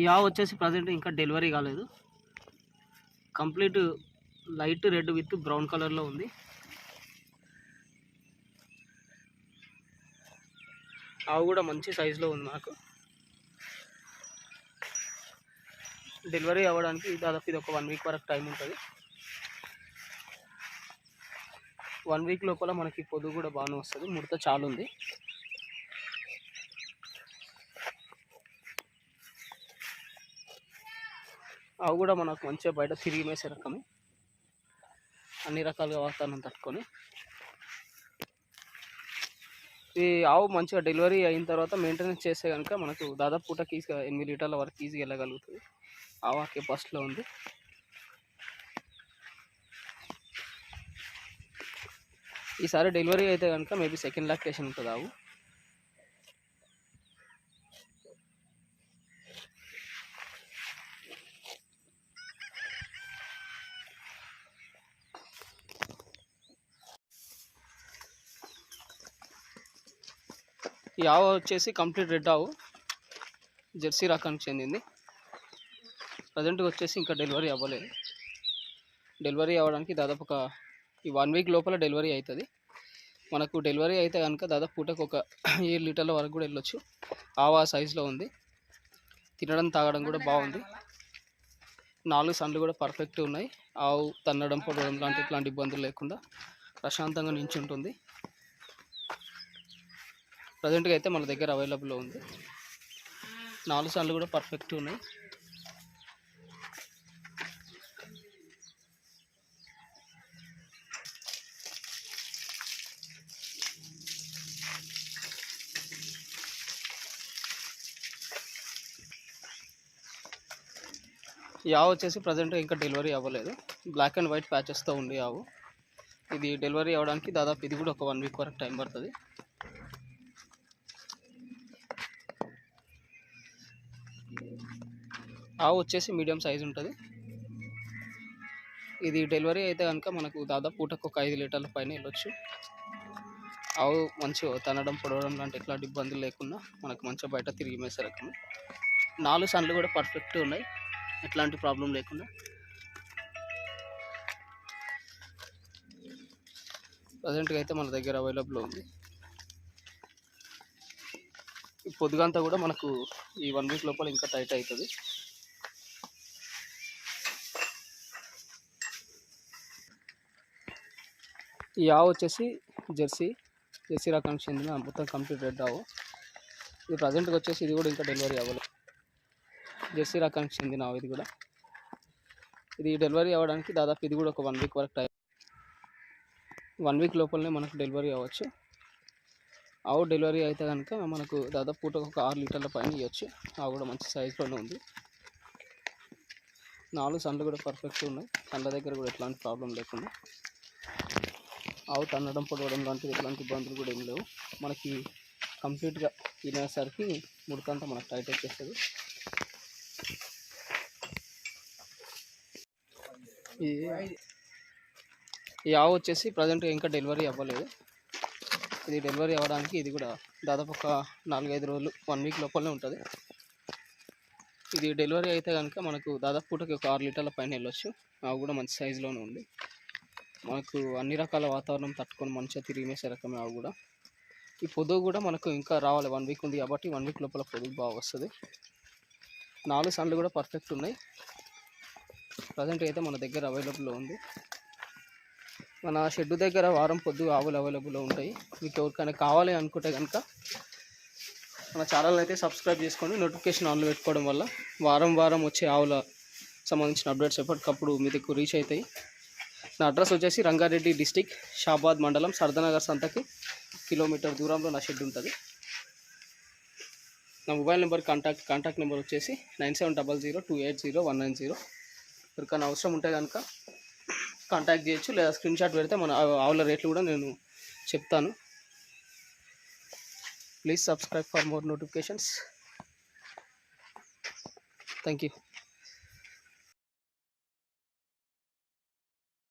ఈ ఆవు వచ్చేసి ప్రజెంట్ ఇంకా డెలివరీ కాలేదు. Complete light red with brown కలర్లో ఉంది. ఆవు కూడా మంచి సైజులో ఉంది నాకు. డెలివరీ అవ్వడానికి దాదాపు ఇది ఒక వన్ వీక్ వరకు టైం ఉంటుంది. వన్ వీక్ లోపల మనకి పొదుగు కూడా బాగానే వస్తుంది. ముడత చాలా అవి కూడా మనకు మంచిగా బయట తిరిగి మేసే రకమే. అన్ని రకాలుగా వాతావరణం తట్టుకొని. ఈ ఆవు మంచిగా డెలివరీ అయిన తర్వాత మెయింటెనెన్స్ చేస్తే కనుక మనకు దాదాపు పూటకి ఈజీగా ఎనిమిది లీటర్ల వరకు ఈజీగా వెళ్ళగలుగుతుంది. ఆవు ఆ కెపాసిటీలో ఉంది. ఈసారి డెలివరీ అయితే కనుక మేబీ సెకండ్ లాక్టేషన్ ఉంటుంది ఆవు. ఈ ఆవు వచ్చేసి కంప్లీట్ రెడ్ ఆవు. జెర్సీ రకానికి చెందింది. ప్రజెంట్గా వచ్చేసి ఇంకా డెలివరీ అవ్వలేదు. డెలివరీ అవ్వడానికి దాదాపు ఒక ఈ వన్ వీక్ లోపల డెలివరీ అవుతుంది మనకు డెలివరీ అయితే కనుక దాదాపు పూటకు ఒక ఏడు లీటర్ల వరకు కూడా వెళ్ళొచ్చు. ఆవు ఆ సైజులో ఉంది. తినడం తాగడం కూడా బాగుంది. నాలుగు సన్లు కూడా పర్ఫెక్ట్ ఉన్నాయి. ఆవు తన్నడం పొడవడం లాంటి ఇట్లాంటి ఇబ్బందులు లేకుండా ప్రశాంతంగా నించుంటుంది. ప్రజెంట్గా అయితే మన దగ్గర అవైలబుల్లో ఉంది. నాలుగు సార్లు కూడా పర్ఫెక్ట్ ఉన్నాయి. యావ్ వచ్చేసి ప్రజెంట్ ఇంకా డెలివరీ అవ్వలేదు. బ్లాక్ అండ్ వైట్ ప్యాచెస్తో ఉంది ఆవు. ఇది డెలివరీ అవ్వడానికి దాదాపు ఇది కూడా ఒక వన్ వీక్ వరకు టైం పడుతుంది. ఆవు వచ్చేసి మీడియం సైజ్ ఉంటుంది. ఇది డెలివరీ అయితే కనుక మనకు దాదాపు పూటకు ఒక ఐదు లీటర్ల పైన వెళ్ళొచ్చు. ఆవు మంచిగా తనడం పొడవడం లాంటి ఎట్లాంటి ఇబ్బందులు లేకుండా మనకు మంచిగా బయట తిరిగి మేసే రకం నాలుగు సన్లు కూడా పర్ఫెక్ట్ ఉన్నాయి. ఎట్లాంటి ప్రాబ్లం లేకుండా. ప్రజెంట్గా అయితే మన దగ్గర అవైలబుల్ ఉంది. ఈ పొద్దుగంతా కూడా మనకు ఈ వన్ వీక్ లోపల ఇంకా టైట్ అవుతుంది. ఈ ఆవు వచ్చేసి జెర్సీ జెర్సీ రకానికి చెందిన మొత్తం కంప్లీట్ రెడ్ ఆవు ఇది ప్రజెంట్గా వచ్చేసి ఇది కూడా ఇంకా డెలివరీ అవ్వలేదు. జెర్సీ రకానికి చెందిన ఆవు ఇది కూడా. ఇది డెలివరీ అవ్వడానికి దాదాపు ఇది కూడా ఒక వన్ వీక్ వరకు టైం వన్ వీక్ లోపలనే మనకు డెలివరీ అవ్వచ్చు. ఆవు డెలివరీ అయితే కనుక మనకు దాదాపు పూటకు ఒక ఆరు లీటర్ల పైన ఇవ్వచ్చు ఆవు కూడా మంచి సైజులోనే ఉంది. నాలుగు సండ్లు కూడా పర్ఫెక్ట్ ఉన్నాయి. సండ్ల దగ్గర కూడా ఎట్లాంటి ప్రాబ్లం లేకుండా. ఆవు తన్నడం పొడవడం లాంటివి ఎట్లాంటి ఇబ్బందులు కూడా ఏం లేవు. మనకి కంప్లీట్గా తినేసరికి ముడకంతా మనకు టైట్ వచ్చేస్తుంది. ఈ ఈ ఆవు వచ్చేసి ప్రజెంట్ ఇంకా డెలివరీ అవ్వలేదు. ఇది డెలివరీ అవ్వడానికి ఇది కూడా దాదాపు ఒక నాలుగైదు రోజులు వన్ వీక్ లోపలనే ఉంటుంది. ఇది డెలివరీ అయితే కనుక మనకు దాదాపు పూటకి ఒక ఆరు లీటర్ల పైన వెళ్ళొచ్చు. ఆవు కూడా మంచి సైజులోనే ఉంది. మనకు అన్ని రకాల వాతావరణం తట్టుకొని మంచిగా తిరిగి వేసే రకమే అవి కూడా. ఈ పొదుగు కూడా మనకు ఇంకా రావాలి వన్ వీక్ ఉంది కాబట్టి వన్ వీక్ లోపల పొదుగు బాగా వస్తుంది. నాలుగు సన్లు కూడా పర్ఫెక్ట్ ఉన్నాయి. ప్రజెంట్ అయితే మన దగ్గర అవైలబుల్లో ఉంది. మన షెడ్ దగ్గర వారం పొద్దు ఆవులు అవైలబుల్లో ఉంటాయి. మీకు ఎవరికైనా కావాలి అనుకుంటే కనుక మన ఛానల్ అయితే సబ్స్క్రైబ్ చేసుకొని నోటిఫికేషన్ ఆన్లో పెట్టుకోవడం వల్ల వారం వారం వచ్చే ఆవుల సంబంధించిన అప్డేట్స్ ఎప్పటికప్పుడు మీ దగ్గర రీచ్ అవుతాయి. నా అడ్రస్ వచ్చేసి రంగారెడ్డి డిస్టిక్ షాబాద్ మండలం సర్దనగర్ సంతకి. కిలోమీటర్ దూరంలో నా షెడ్ ఉంటుంది. నా mobile number contact contact number వచ్చేసి nine seven double zero two eight zero one nine zero. ఎవరికైనా అవసరం ఉంటే కనుక కాంటాక్ట్ చేయొచ్చు లేదా స్క్రీన్ షాట్ పెడితే మన ఆవుల రేట్లు కూడా నేను చెప్తాను. Please subscribe for more notifications. Thank you